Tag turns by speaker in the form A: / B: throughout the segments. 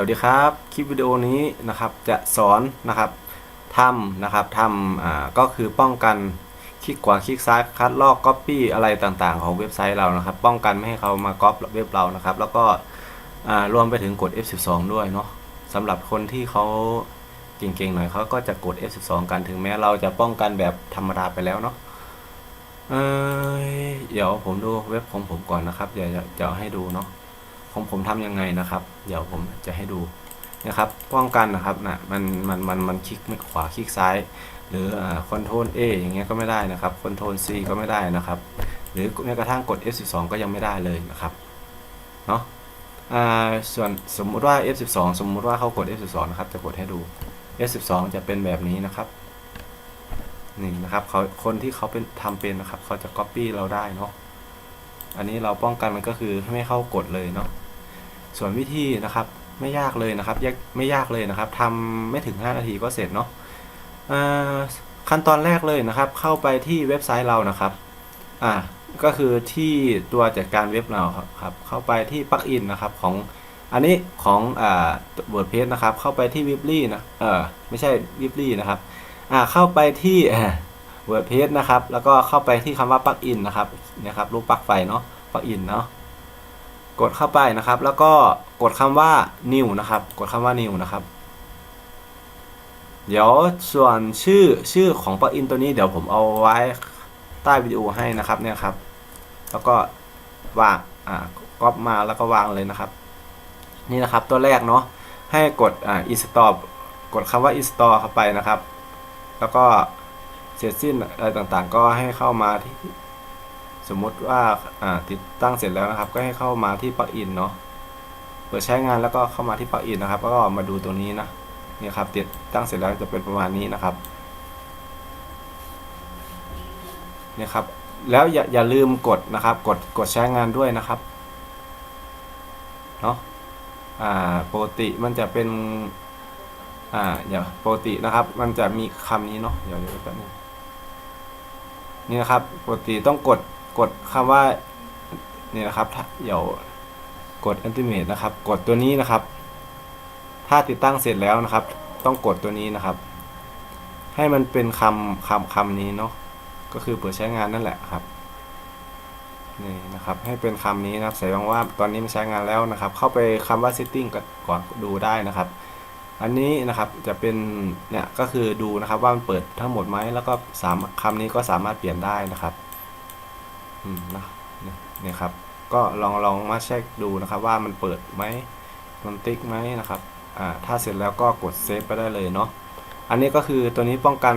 A: วัสดีครับ คลิปวิดีโอนี้นะครับจะสอนนะครับทำนะครับทำอ่าก็คือป้องกันคลิกขวาคลิกซ้ายคัดลอกก๊อปปี้อะไรต่างๆ ของเว็บไซต์เรานะครับ ป้องกันไม่ให้เขามาก๊อปเว็บเรานะครับ แล้วก็อ่ารวมไปถึงกด F12 ด้วยเนาะสำหรับคนที่เขาเก่งๆหน่อยเขาก็จะกด F12 กันถึงแม้เราจะป้องกันแบบธรรมดาไปแล้วเนาะเอ้ยเดี๋ยวผมดูเว็บของผมก่อนนะครับเดี๋ยวจะจะให้ดูเนาะ ของผมทำยังไงนะครับ เดี๋ยวผมจะให้ดูนะครับป้องกันนะครับนะมันมันมันมันคลิกไม่ขวาคลิกซ้าย หรือคอนโทรล A อย่างเงี้ยก็ไม่ได้นะครับคอนโทรล C ก็ไม่ได้นะครับ หรือแม้กระทั่งกด F12 ก็ยังไม่ได้เลยนะครับเนาะส่วนสมมุติว่า F12 สมมุติว่าเขากด F12 นะครับจะกดให้ดู F12 จะเป็นแบบนี้นะครับนี่นะครับเขาคนที่เขาเป็นทำเป็นนะครับเขาจะ Copy เราได้เนาะอันนี้เราป้องกันมันก็คือไม่เข้ากดเลยเนาะ ส่วนวิธีนะครับไม่ยากเลยนะครับไม่ยากเลยนะครับทำไม่ถึง 5 นาทีก็เสร็จเนาะขั้นตอนแรกเลยนะครับ เข้าไปที่เว็บไซต์เรานะครับอ่าก็คือที่ตัวจัดการเว็บเราครับเข้าไปที่ปลั๊กอินนะครับของอันนี้ของอ่า WordPress นะครับ เข้าไปที่ Weebly นะเออไม่ใช่ Weebly นะครับอ่าเข้าไปที่ WordPress นะครับ แล้วก็เข้าไปที่คำว่าปลั๊กอินนะครับนี่ยครับรูปปลั๊กไฟเนาะปลั๊กอินเนาะ กดเข้าไปนะครับ แล้วก็กดคำว่า new นะครับ กดคำว่า new นะครับ เดี๋ยวส่วนชื่อชื่อของปลั๊กอินตัวนี้เดี๋ยวผมเอาไว้ใต้วิดีโอให้นะครับเนี่ยครับ แล้วก็วางอ่าก๊อปมาแล้วก็วางเลยนะครับ นี่นะครับตัวแรกเนาะให้กดอ่า install กดคำว่า install เข้าไปนะครับ แล้วก็เสร็จสิ้นอะไรต่างๆ ก็ให้เข้ามาที่ สมมติว่าติดตั้งเสร็จแล้วนะครับ ก็ให้เข้ามาที่ปลั๊กอินเนาะเปิดใช้งานแล้วก็เข้ามาที่ปลั๊กอินนะครับ แล้วก็มาดูตัวนี้นะนี่ครับติดตั้งเสร็จแล้วจะเป็นประมาณนี้นะครับนี่ครับแล้วอย่าอย่าลืมกดนะครับ กดกดใช้งานด้วยนะครับเนาะอ่าปกติมันจะเป็นอ่าอย่าปกตินะครับ มันจะมีคำนี้เนาะเดี๋ยวเดี๋ยวแป๊บนึงนี่นะครับปกติต้องกด กดคำว่านี่นะครับเดี๋ยวกด Ultimate นะครับ กดตัวนี้นะครับ ถ้าติดตั้งเสร็จแล้วนะครับ ต้องกดตัวนี้นะครับ ให้มันเป็นคำคำคำนี้เนาะก็คือเปิดใช้งานนั่นแหละครับนี่นะครับ ให้เป็นคำนี้นะครับใส่บางว่าตอนนี้มันใช้งานแล้วนะครับ เข้าไปคำว่า setting ก่อนดูได้นะครับ อันนี้นะครับจะเป็นเนี่ยก็คือดูนะครับว่ามันเปิดทั้งหมดไหมแล้วก็สามคำนี้ก็สามารถเปลี่ยนได้นะครับ อืมนะเนี่ยครับ ก็ลองลองมาเช็คดูนะครับ ว่ามันเปิดไหมมันติ๊กไหมนะครับอ่าถ้าเสร็จแล้วก็กดเซฟไปได้เลยเนาะอันนี้ก็คือตัวนี้ป้องกัน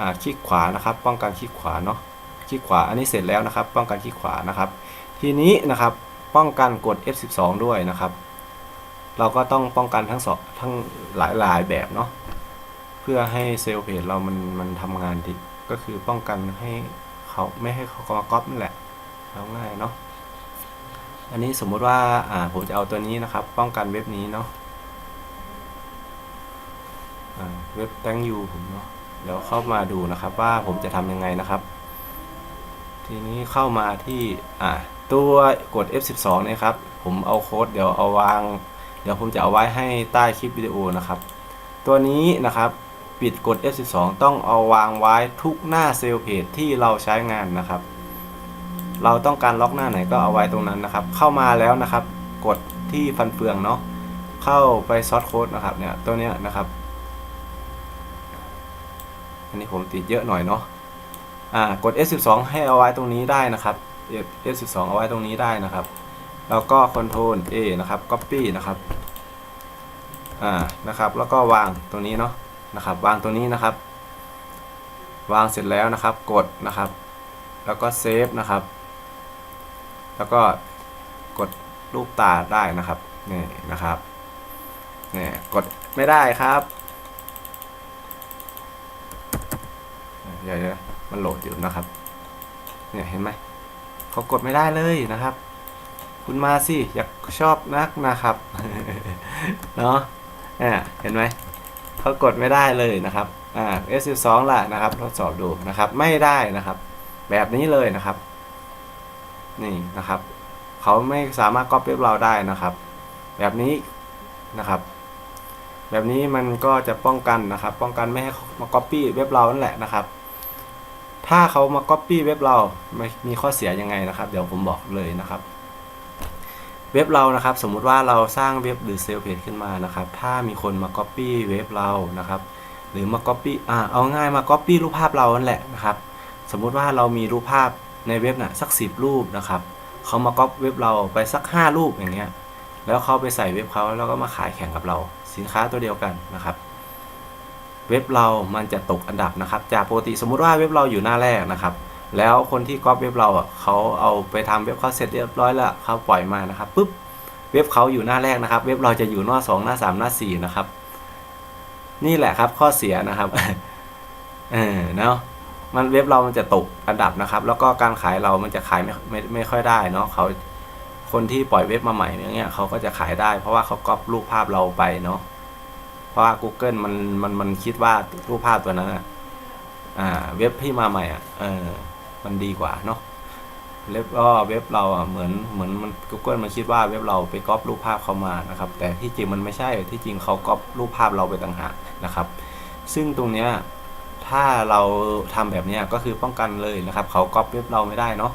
A: อ่าคลิกขวานะครับ ป้องกันคลิกขวาเนาะคลิกขวาอันนี้เสร็จแล้วนะครับ ป้องกันคลิกขวานะครับ ทีนี้นะครับป้องกันกด F12 ด้วยนะครับ เราก็ต้องป้องกันทั้งสองทั้งหลายหลายแบบเนาะเพื่อให้เซลล์เพจเรามันมันทำงานดีก็คือป้องกันให้ เขาไม่ให้เขามาก๊อปนั่แหละเอาง่ายเนาะอันนี้สมมุติว่าอ่าผมจะเอาตัวนี้นะครับ ป้องกันเว็บนี้เนาะเว็บ thank you ผมเนาะเดี๋ยวเข้ามาดูนะครับว่าผมจะทำยังไงนะครับ ทีนี้เข้ามาที่อ่าตัวกด F12 เนี่ยครับ ผมเอาโค้ดเดี๋ยวเอาวาง เดี๋ยวผมจะเอาไว้ให้ใต้คลิปวิดีโอนะครับ ตัวนี้นะครับ ปิดกด F12 ต้องเอาวางไว้ทุกหน้าเซลล์เพจที่เราใช้งานนะครับ เราต้องการล็อกหน้าไหนก็เอาไว้ตรงนั้นนะครับ เข้ามาแล้วนะครับ กดที่ฟันเฟืองเนาะเข้าไปซอสโค้ดนะครับเนี่ยตัวเนี้ยนะครับ อันนี้ผมติดเยอะหน่อยเนาะอ่ากด F12 ให้เอาไว้ตรงนี้ได้นะครับ F12 เอาไว้ตรงนี้ได้นะครับ แล้วก็ Ctrl A นะครับ Copy นะครับอ่านะครับ แล้วก็วางตรงนี้เนาะ นะครับ วางตัวนี้นะครับ วางเสร็จแล้วนะครับ กดนะครับ แล้วก็เซฟนะครับ แล้วก็กดรูปตาได้นะครับนี่นะครับนี่กดไม่ได้ครับเดี๋ยวมันโหลดอยู่นะครับ เนี่ยเห็นไหมเขากดไม่ได้เลยนะครับ คุณมาสิ อยากชอบนักนะครับ เนาะเนี่ยเห็นไหม เขากดไม่ได้เลยนะครับอ่า S12 ล่ะนะครับทดสอบดูนะครับ ไม่ได้นะครับ แบบนี้เลยนะครับ นี่นะครับ เขาไม่สามารถก๊อปเว็บเราได้นะครับ แบบนี้นะครับแบบนี้มันก็จะป้องกันนะครับ ป้องกันไม่ให้เขามา Copy เว็บเรานั่นแหละนะครับ ถ้าเขามา Copy เว็บเราไม่มีข้อเสียยังไงนะครับ เดี๋ยวผมบอกเลยนะครับ เว็บเรานะครับ สมมุติว่าเราสร้างเว็บหรือเซลล์เพจขึ้นมานะครับ ถ้ามีคนมา Copy เว็บเรานะครับ หรือมา Copy อ่าเอาง่ายมา Copy รูปภาพเรานั่นแหละนะครับ สมมุติว่าเรามีรูปภาพในเว็บน่ะสักสิบรูปนะครับเขามาก๊อปเว็บเราไปสักห้ารูปอย่างเงี้ยแล้วเขาไปใส่เว็บเขาแล้วก็มาขายแข่งกับเรา สินค้าตัวเดียวกันนะครับ เว็บเรามันจะตกอันดับนะครับ จากปกติสมมุติว่าเว็บเราอยู่หน้าแรกนะครับ แล้วคนที่ก๊อปเว็บเราอะเขาเอาไปทำเว็บเขาเสร็จเรียบร้อยแล้วเขาปล่อยมานะครับปุ๊บเว็บเขาอยู่หน้าแรกนะครับ เว็บเราจะอยู่หน้าสองหน้าสามหน้าสี่นะครับ นี่แหละครับข้อเสียนะครับเออเนาะมันเว็บเรามันจะตกอันดับนะครับ แล้วก็การขายเรามันจะขายไม่ไม่ไม่ค่อยได้เนาะเขาคนที่ปล่อยเว็บมาใหม่อย่างเงี้ยเขาก็จะขายได้ เพราะว่าเขาก๊อปรูปภาพเราไปเนาะเพราะว่า Google มันมันมันคิดว่ารูปภาพตัวนั้นอะอ่า เว็บที่มาใหม่อะเออ มันดีกว่าเนาะเว็บก็เว็บเราเหมือนเหมือนมัน Google มันคิดว่าเว็บเราไปก๊อปรูปภาพเขามานะครับ แต่ที่จริงมันไม่ใช่ที่จริงเขาก๊อปรูปภาพเราไปต่างหากนะครับ ซึ่งตรงเนี้ยถ้าเราทำแบบเนี้ยก็คือป้องกันเลยนะครับ เขาก๊อปเว็บเราไม่ได้เนาะ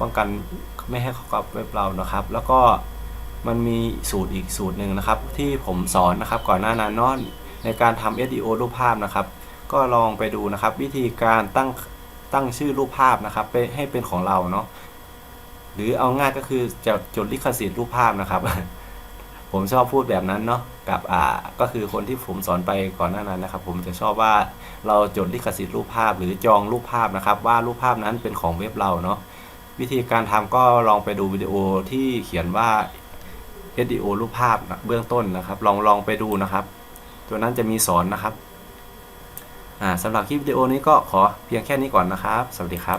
A: ป้องกันไม่ให้เขาก๊อปเว็บเรานะครับ แล้วก็มันมีสูตรอีกสูตรหนึ่งนะครับ ที่ผมสอนนะครับก่อนหน้านั้นนาะในการทำ SEO รูปภาพนะครับ ก็ลองไปดูนะครับ วิธีการตั้ง ตั้งชื่อรูปภาพนะครับไปให้เป็นของเราเนาะหรือเอาง่ายก็คือจะจดลิขสิทธิ์รูปภาพนะครับ ผมชอบพูดแบบนั้นเนาะกับอ่าก็คือคนที่ผมสอนไปก่อนหน้านั้นนะครับ ผมจะชอบว่าเราจดลิขสิทธิ์รูปภาพ หรือจองรูปภาพนะครับ ว่ารูปภาพนั้นเป็นของเว็บเราเนาะวิธีการทำก็ลองไปดูวิดีโอที่เขียนว่า SEO รูปภาพนะเบื้องต้นนะครับ ลองลองไปดูนะครับ ตัวนั้นจะมีสอนนะครับ สำหรับคลิปวิดีโอนี้ก็ขอเพียงแค่นี้ก่อนนะครับ สวัสดีครับ